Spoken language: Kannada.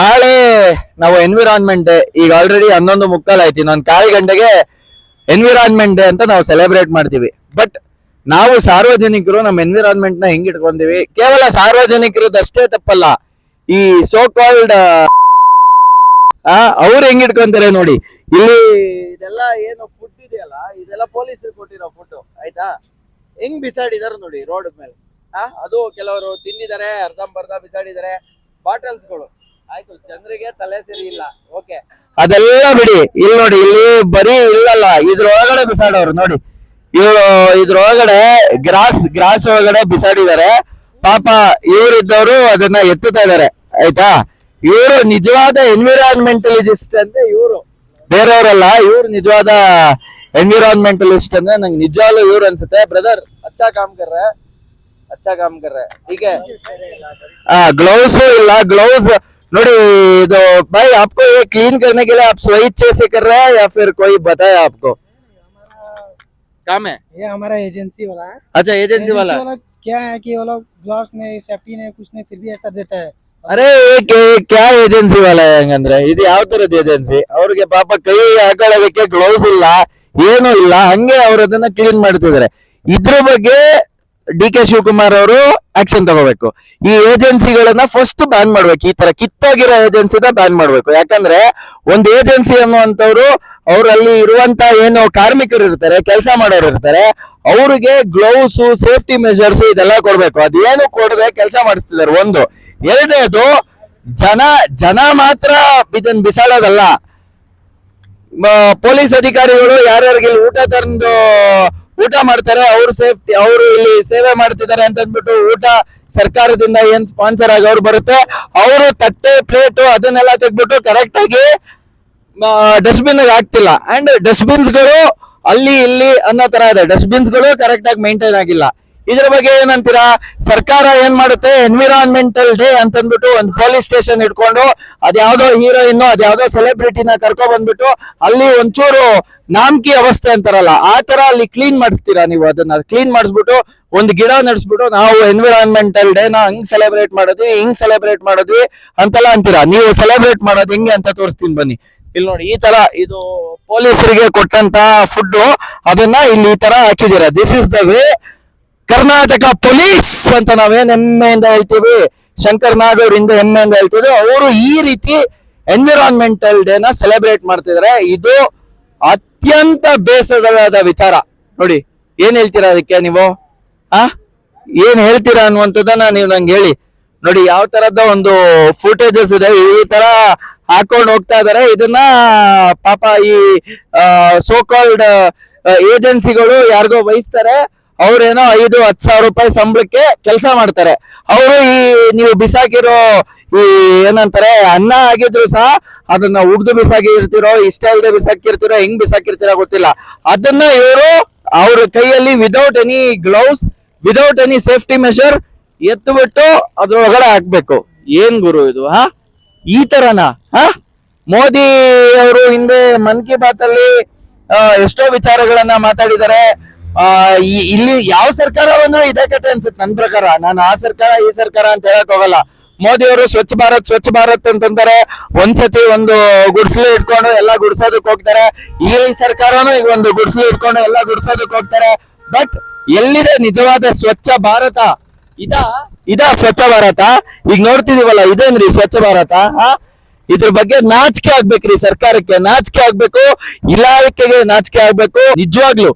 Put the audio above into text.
ನಾಳೆ ನಾವು ಎನ್ವಿರಾನ್ಮೆಂಟ್ ಡೇ ಈಗ ಆಲ್ರೆಡಿ ಹನ್ನೊಂದು ಮುಕ್ಕಾಲ್ ಆಯ್ತು. ಇನ್ನೊಂದು ಕಾಲು ಗಂಟೆಗೆ ಎನ್ವಿರಾನ್ಮೆಂಟ್ ಡೇ ಅಂತ ನಾವು ಸೆಲೆಬ್ರೇಟ್ ಮಾಡ್ತೀವಿ. ಬಟ್ ನಾವು ಸಾರ್ವಜನಿಕರು ನಮ್ಮ ಎನ್ವಿರಾನ್ಮೆಂಟ್ನ ಹೆಂಗ್ ಇಟ್ಕೊಂತೀವಿ? ಕೇವಲ ಸಾರ್ವಜನಿಕರು ಅಷ್ಟೇ ತಪ್ಪಲ್ಲ. ಈ ಸೋ ಕಾಲ್ಡ್ ಅವ್ರು ಹೆಂಗ್ ಇಟ್ಕೊಂತಾರೆ ನೋಡಿ. ಇಲ್ಲಿ ಇದೆಲ್ಲ ಏನು ಫುಡ್ ಇದೆಯಲ್ಲ? ಇದೆಲ್ಲ ಪೊಲೀಸರು ಕೊಟ್ಟಿರೋ ಫುಡ್ ಆಯ್ತಾ? ಹೆಂಗ್ ಬಿಸಾಡಿದಾರೆ ನೋಡಿ ರೋಡ್ ಮೇಲೆ. ಅದು ಕೆಲವರು ತಿಂದಿದ್ದಾರೆ, ಅರ್ಧಂಬರ್ಧ ಬಿಸಾಡಿದ್ದಾರೆ. ಬಾಟಲ್ಸ್ಗಳು ಅದೆಲ್ಲ ಬಿಡಿ. ಇಲ್ ನೋಡಿ, ಇಲ್ಲಿ ಬರೀ ಇಲ್ಲಲ್ಲ, ಇದ್ರೊಳಗಡೆ ಬಿಸಾಡೋರು, ನೋಡಿ. ಇವ್ರು ಇದ್ರೊಳಗಡೆ ಗ್ರಾಸ್ ಗ್ರಾಸ್ ಒಳಗಡೆ ಬಿಸಾಡಿದ್ದಾರೆ. ಪಾಪ ಇವರಿದ್ದವರು ಅದನ್ನ ಎತ್ತುತ್ತಾ ಇದಾರೆ ಆಯ್ತಾ? ಇವರು ನಿಜವಾದ ಎನ್ವಿರಾನ್ಮೆಂಟಲಿಸ್ಟ್ ಅಂದ್ರೆ ಇವರು. ಬೇರೆಯವರಲ್ಲ, ಇವ್ರು ನಿಜವಾದ ಎನ್ವಿರಾನ್ಮೆಂಟಲಿಸ್ಟ್ ಅಂದ್ರೆ ನಂಗೆ ನಿಜವಾಗ್ಲೂ ಇವ್ರು ಅನ್ಸುತ್ತೆ. ಬ್ರದರ್ ಅಚ್ಚಾ ಕಾಮ್ ಅಚ್ಚಾ ಕಾಮ್ ಹೀಗೆ. ಆ ಗ್ಲೌಸ್ ಇಲ್ಲ ಗ್ಲೌಸ್ ನೋಡಿ ಇದು भाई आपको ये क्लीन करने के लिए आप स्वेच्छा से कर रहे हैं या फिर कोई बताया आपको काम है ये हमारा एजेंसी वाला है अच्छा एजेंसी वाला क्या है कि वो लोग ग्लव्स नहीं सेफ्टी नहीं कुछ नहीं फिर भी ऐसा देता है ಅರೆ ಕ್ಯಾ ಏಜೆನ್ಸಿ ವಾಲ ಹೆಂಗಂದ್ರೆ ಇದು ಯಾವ ತರದ ಏಜೆನ್ಸಿ ಅವ್ರಿಗೆ ಪಾಪ ಕೈ ಹಾಕೊಳ್ಳೋದಕ್ಕೆ ಗ್ಲೌಸ್ ಇಲ್ಲ ಏನು ಇಲ್ಲ ಹಂಗೆ ಅವ್ರು ಅದನ್ನ ಕ್ಲೀನ್ ಮಾಡ್ತಿದ್ದಾರೆ ಇದ್ರ ಬಗ್ಗೆ ಡಿ ಕೆ ಶಿವಕುಮಾರ್ ಅವರು ಆಕ್ಷನ್ ತಗೋಬೇಕು. ಈ ಏಜೆನ್ಸಿಗಳನ್ನ ಫಸ್ಟ್ ಬ್ಯಾನ್ ಮಾಡ್ಬೇಕು. ಈ ತರ ಕಿತ್ತೋಗಿರೋ ಏಜೆನ್ಸಿನ ಬ್ಯಾನ್ ಮಾಡ್ಬೇಕು. ಯಾಕಂದ್ರೆ ಒಂದು ಏಜೆನ್ಸಿ ಅನ್ನುವಂಥವ್ರು ಅವರಲ್ಲಿ ಇರುವಂತ ಏನು ಕಾರ್ಮಿಕರು ಇರ್ತಾರೆ, ಕೆಲಸ ಮಾಡೋರು ಇರ್ತಾರೆ, ಅವ್ರಿಗೆ ಗ್ಲೌಸ್ ಸೇಫ್ಟಿ ಮೆಷರ್ಸ್ ಇದೆಲ್ಲ ಕೊಡ್ಬೇಕು. ಅದೇನು ಕೊಡದೆ ಕೆಲಸ ಮಾಡಿಸ್ತಿದ್ದಾರೆ. ಒಂದು. ಎರಡನೇದು, ಜನ ಜನ ಮಾತ್ರ ಇದನ್ ಬಿಸಾಡೋದಲ್ಲ. ಪೊಲೀಸ್ ಅಧಿಕಾರಿಗಳು ಯಾರ್ಯಾರಿಗೆ ಊಟ ತಂದು ಊಟ ಮಾಡ್ತಾರೆ, ಅವ್ರು ಸೇಫ್ಟಿ, ಅವರು ಇಲ್ಲಿ ಸೇವೆ ಮಾಡ್ತಿದ್ದಾರೆ ಅಂತ ಅಂದ್ಬಿಟ್ಟು ಊಟ ಸರ್ಕಾರದಿಂದ ಏನ್ ಸ್ಪಾನ್ಸರ್ ಆಗಿ ಅವ್ರು ಬರುತ್ತೆ. ಅವರು ತಟ್ಟೆ ಪ್ಲೇಟ್ ಅದನ್ನೆಲ್ಲ ತೆಗ್ಬಿಟ್ಟು ಕರೆಕ್ಟ್ ಆಗಿ ಡಸ್ಟ್ಬಿನ್ ಹಾಕ್ತಿಲ್ಲ. ಅಂಡ್ ಡಸ್ಟ್ಬಿನ್ಸ್ಗಳು ಅಲ್ಲಿ, ಇಲ್ಲಿ ಅನ್ನೋ ತರ ಇದೆ. ಡಸ್ಟ್ಬಿನ್ಸ್ಗಳು ಕರೆಕ್ಟ್ ಆಗಿ ಮೇಂಟೈನ್ ಆಗಿಲ್ಲ. ಇದ್ರ ಬಗ್ಗೆ ಏನಂತೀರಾ? ಸರ್ಕಾರ ಏನ್ ಮಾಡುತ್ತೆ? ಎನ್ವಿರಾನ್ಮೆಂಟಲ್ ಡೇ ಅಂತ ಅಂದ್ಬಿಟ್ಟು ಒಂದು ಪೊಲೀಸ್ ಸ್ಟೇಷನ್ ಇಟ್ಕೊಂಡು ಅದ್ಯಾವ್ದೋ ಹೀರೋಯಿನ್ ಅದ್ಯಾವ್ದೋ ಸೆಲೆಬ್ರಿಟಿನ ಕರ್ಕೊ ಬಂದ್ಬಿಟ್ಟು ಅಲ್ಲಿ ಒಂಚೂರು ನಾಮಕಿ ಅವಸ್ಥೆ ಅಂತಾರಲ್ಲ, ಆ ತರ ಅಲ್ಲಿ ಕ್ಲೀನ್ ಮಾಡಿಸ್ತೀರಾ ನೀವು ಅದನ್ನ? ಕ್ಲೀನ್ ಮಾಡಿಸ್ಬಿಟ್ಟು ಒಂದು ಗಿಡ ನಡೆಸ್ಬಿಟ್ಟು ನಾವು ಎನ್ವಿರಾನ್ಮೆಂಟಲ್ ಡೇ ನಾ ಹಿಂಗ್ ಸೆಲೆಬ್ರೇಟ್ ಮಾಡಿದ್ವಿ, ಹಿಂಗ್ ಸೆಲೆಬ್ರೇಟ್ ಮಾಡಿದ್ವಿ ಅಂತೆಲ್ಲ ಅಂತೀರಾ? ನೀವು ಸೆಲೆಬ್ರೇಟ್ ಮಾಡೋದು ಹೆಂಗೆ ಅಂತ ತೋರಿಸ್ತೀನಿ ಬನ್ನಿ. ಇಲ್ಲಿ ನೋಡಿ, ಈ ತರ ಇದು ಪೊಲೀಸರಿಗೆ ಕೊಟ್ಟಂತ ಫುಡ್ ಅದನ್ನ ಇಲ್ಲಿ ಈ ತರ ಹಾಕಿದೀರ this is the way Karnataka police ಅಂತ ನಾವೇನು ಹೆಮ್ಮೆಯಿಂದ ಹೇಳ್ತೀವಿ? ಶಂಕರ್ ನಾಗ್ ಅವರಿಂದ ಹೆಮ್ಮೆಯಿಂದ ಹೇಳ್ತೀವಿ ಅವರು ಈ ರೀತಿ ಎನ್ವಿರಾನ್ಮೆಂಟಲ್ ಡೇನ ಸೆಲೆಬ್ರೇಟ್ ಮಾಡ್ತಿದ್ದಾರೆ ಇದು ಅತ್ಯಂತ ಬೇಸರದ ವಿಚಾರ. ನೋಡಿ, ಏನ್ ಹೇಳ್ತೀರಾ ಅದಕ್ಕೆ ನೀವು? ಆ? ಏನ್ ಹೇಳ್ತೀರಾ ಅನ್ನುವಂಥದ್ದನ್ನ ನೀವು ನಂಗೆ ಹೇಳಿ. ನೋಡಿ, ಯಾವ ತರದ ಒಂದು ಫುಟೇಜಸ್ ಇದೆ, ಈ ತರ ಹಾಕೊಂಡು ಹೋಗ್ತಾ ಇದಾರೆ. ಇದನ್ನ ಪಾಪ ಈ ಸೋಕಾಲ್ಡ್ ಏಜೆನ್ಸಿಗಳು ಯಾರಿಗೋ ವಹಿಸ್ತಾರೆ. ಅವ್ರೇನೋ ಐದು, ಹತ್ತು ಸಾವಿರ ರೂಪಾಯಿ ಸಂಬಳಕ್ಕೆ ಕೆಲಸ ಮಾಡ್ತಾರೆ. ಅವರು ಈ ನೀವು ಬಿಸಾಕಿರೋ ಈ ಏನಂತಾರೆ, ಅನ್ನ ಆಗಿದ್ರು ಸಹ ಅದನ್ನ ಉಗ್ದು ಬಿಸಾಕಿರ್ತಿರೋ, ಇಷ್ಟ ಇಲ್ಲದೆ ಬಿಸಾಕಿರ್ತಿರೋ, ಹೆಂಗ್ ಬಿಸಾಕಿರ್ತೀರೋ ಗೊತ್ತಿಲ್ಲ. ಅದನ್ನ ಇವರು ಅವ್ರ ಕೈಯಲ್ಲಿ without any gloves without any safety measure ಎತ್ತು ಬಿಟ್ಟು ಅದ್ರೊಳಗಡೆ ಹಾಕ್ಬೇಕು. ಏನ್ ಗುರು ಇದು, ಹಾ? ಈ ತರನ, ಹಾ? ಮೋದಿ ಅವರು ಹಿಂದೆ ಮನ್ ಕಿ ಬಾತ್ ಅಲ್ಲಿ ಎಷ್ಟೋ ವಿಚಾರಗಳನ್ನ ಮಾತಾಡಿದ್ದಾರೆ. ಆ, ಇಲ್ಲಿ ಯಾವ ಸರ್ಕಾರ ಬಂದ್ರು ಇದೇ ಕತೆ ಅನ್ಸುತ್ತೆ ನನ್ ಪ್ರಕಾರ. ನಾನು ಆ ಸರ್ಕಾರ ಈ ಸರ್ಕಾರ ಅಂತ ಹೇಳಕ್ ಹೋಗಲ್ಲ. ಮೋದಿ ಅವರು ಸ್ವಚ್ಛ ಭಾರತ್ ಸ್ವಚ್ಛ ಭಾರತ್ ಅಂತಂತಾರೆ. ಒಂದ್ಸತಿ ಒಂದು ಗುಡ್ಸಲು ಇಟ್ಕೊಂಡು ಎಲ್ಲ ಗುಡ್ಸೋದಕ್ ಹೋಗ್ತಾರೆ. ಈ ಸರ್ಕಾರನು ಈಗ ಒಂದು ಗುಡ್ಸ್ಲು ಇಟ್ಕೊಂಡು ಎಲ್ಲ ಗುಡ್ಸೋದಕ್ ಹೋಗ್ತಾರೆ. ಬಟ್ ಎಲ್ಲಿದೆ ನಿಜವಾದ ಸ್ವಚ್ಛ ಭಾರತ? ಇದ? ಇದ ಸ್ವಚ್ಛ ಭಾರತ? ಈಗ ನೋಡ್ತಿದೀವಲ್ಲ ಇದೇನ್ರಿ ಸ್ವಚ್ಛ ಭಾರತ? ಆ ಇದ್ರ ಬಗ್ಗೆ ನಾಚಿಕೆ ಆಗ್ಬೇಕ್ರಿ ಸರ್ಕಾರಕ್ಕೆ ನಾಚಿಕೆ ಆಗ್ಬೇಕು ಇಲಾಖೆಗೆ ನಾಚಿಕೆ ಆಗ್ಬೇಕು. ನಿಜವಾಗ್ಲು.